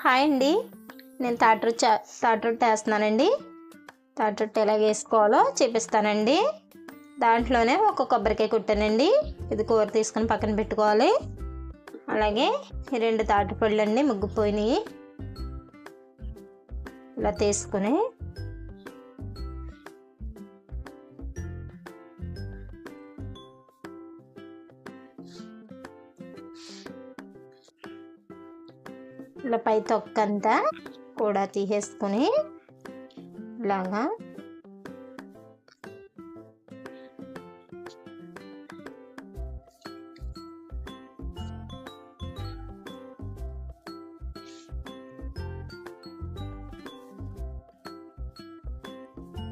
Hi అండి. నేను తాటరు third రొట్టె వేస్తున్నానండి. తాటరు ఎలా వేసుకోవాలో చూపిస్తానండి. దాంట్లోనే ఒక కొబ్బరికాయ కుట్టానండి. ఇది కూర తీసుకొని పక్కన పెట్టుకోవాలి. అలాగే ఈ రెండు తాటి పళ్ళు అండి ముగ్గుపోయినాయి. ఇలా తీసుకుని ఇలా పై తొక్కంతా కూడా తీసేసుకుని ఇలాగా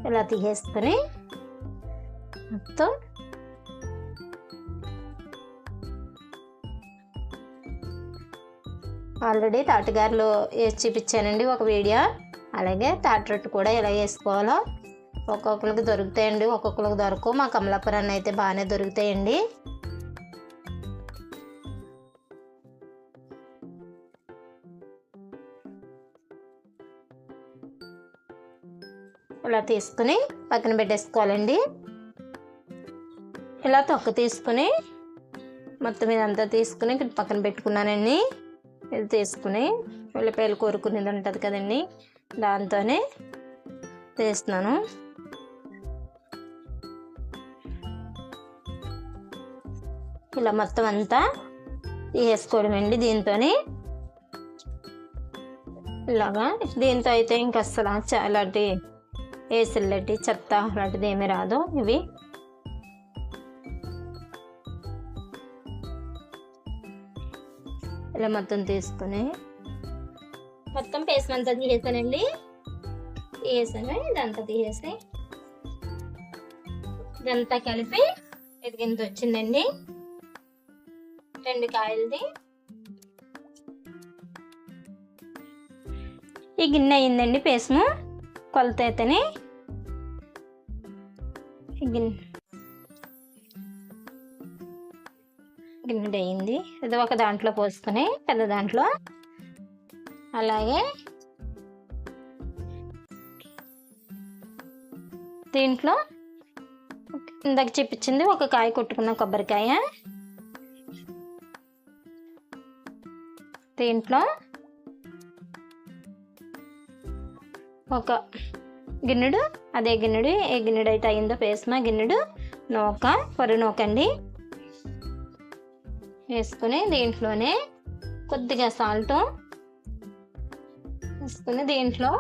ఇలా తీసేసుకుని మొత్తం ఆల్రెడీ తాటగారులో వేసి చూపించానండి ఒక వీడియో. అలాగే తాటరొట్టు కూడా ఎలా వేసుకోవాలో ఒక్కొక్కరికి దొరుకుతాయండి ఒక్కొక్కరికి దొరకవు. మా కమలాపురాన్ని అయితే బాగానే దొరుకుతాయండి. ఇలా తీసుకుని పక్కన పెట్టేసుకోవాలండి. ఇలా తొక్క తీసుకుని మొత్తం ఇదంతా తీసుకుని ఇక్కడ పక్కన పెట్టుకున్నానండి. ఇది తీసుకుని ఉల్లిపాయలు కోరుకునేది ఉంటుంది కదండి. దాంతోనే తీస్తున్నాను ఇలా మొత్తం అంతా వేసుకోవడం అండి దీంతోని. ఇలాగా దీంతో అయితే ఇంక అసలు చాలాంటి వేసిల్లటి చెత్త అలాంటిది ఏమీ రాదు ఇవి. ఇలా మొత్తం తీసుకుని మొత్తం పేస్ట్ అంతా తీసేసానండి. తీసేసాను ఇదంతా తీసేసి ఇదంతా కలిపి ఎదిగింత వచ్చిందండి. రెండు కాయలది. ఈ గిన్నె అయిందండి పేస్ము కొలత అయితేనే గిన్నె. గిన్నె అయింది ఇది ఒక దాంట్లో పోసుకొని పెద్ద దాంట్లో అలాగే దీంట్లో ఇందాక చెప్పించింది ఒక కాయ కొట్టుకున్న కొబ్బరికాయ. దీంట్లో ఒక గిన్నెడు అదే గిన్నెడు ఏ గిన్నెడు అయితే అయిందో పేసిన గిన్నెడు నూక పొరి నూకండి. వేసుకుని దీంట్లోనే కొద్దిగా సాల్ట్ వేసుకుని దీంట్లో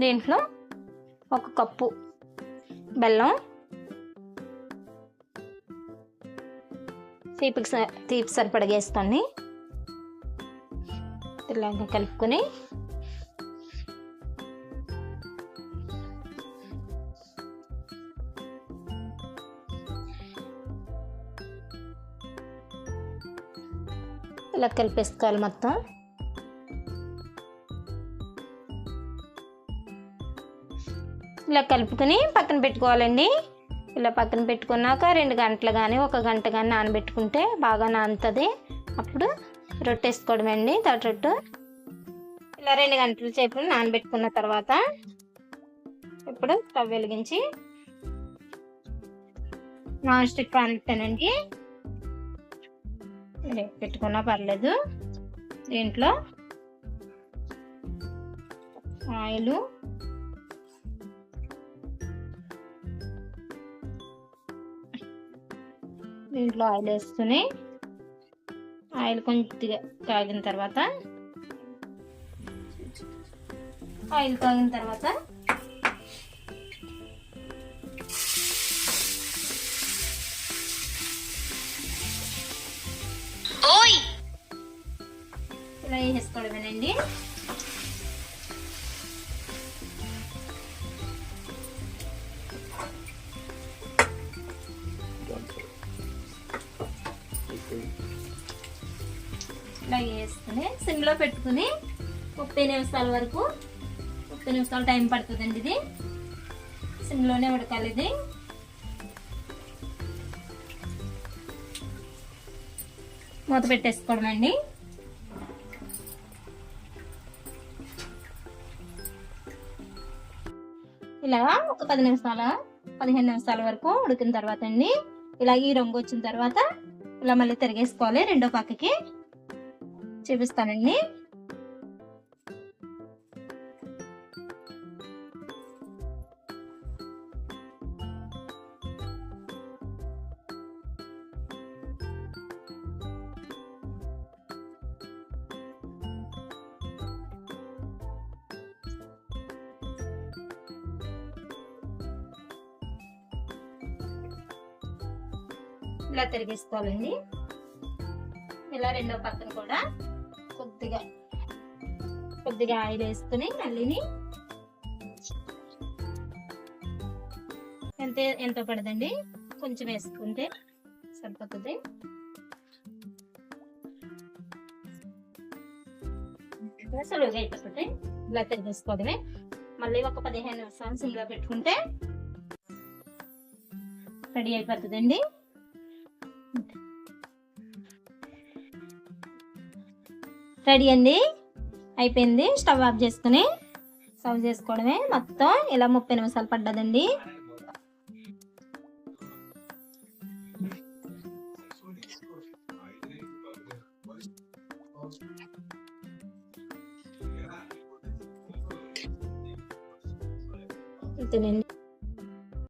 దీంట్లో ఒక కప్పు బెల్లం తీపికి స తీపి సరిపడగేసుకొని ఇలాగ కలుపుకొని ఇలా కలిపేసుకోవాలి మొత్తం. ఇలా కలుపుకొని పక్కన పెట్టుకోవాలండి. ఇలా పక్కన పెట్టుకున్నాక రెండు గంటలు కానీ ఒక గంట కానీ నానబెట్టుకుంటే బాగా నానుతుంది. అప్పుడు రొట్టె వేసుకోవడమండి అండి తాటి రొట్టు. ఇలా రెండు గంటల సేపు నానబెట్టుకున్న తర్వాత ఇప్పుడు స్టవ్ వెలిగించి నాన్ స్టిక్ పాన్ పెట్టానండి పెట్టుకున్నా పర్లేదు. దీంట్లో ఆయిల్. దీంట్లో ఆయిల్ వేసుకుని ఆయిల్ కొంచెం కాగిన తర్వాత ఆయిల్ కాగిన తర్వాత ఫ్రై చేసుకోవడమేనండి. ఇలా వేసుకుని సిమ్లో పెట్టుకుని ముప్పై నిమిషాల వరకు ముప్పై నిమిషాలు టైం పడుతుందండి ఇది. సిమ్లోనే ఉడకాలి ఇది. మూత పెట్టేసుకోవడం అండి ఇలా ఒక పది నిమిషాల పదిహేను నిమిషాల వరకు ఉడికిన తర్వాత అండి. ఇలా ఈ రంగు వచ్చిన తర్వాత ఇలా మళ్ళీ తిరిగేసుకోవాలి రెండో పక్కకి చూపిస్తానండి. ఇలా తిరిగిస్తామండి. ఇలా రెండో పక్కన కూడా కొద్దిగా కొద్దిగా ఆయిల్ వేసుకుని మళ్ళీని ఎంత ఎంత పడదండి? కొంచెం వేసుకుంటే సరిపోతుంది. సులువుగా అయిపోతుంది. ఇలా తిరిగేసుకోవడమే. మళ్ళీ ఒక పదిహేను నిమిషాలు సిమ్లో పెట్టుకుంటే రెడీ అయిపోతుందండి. రెడీ అండి? అయిపోయింది. స్టవ్ ఆఫ్ చేసుకుని సర్వ్ చేసుకోవడమే. మొత్తం ఇలా ముప్పై నిమిషాలు పడ్డదండి. ఇంతేనండి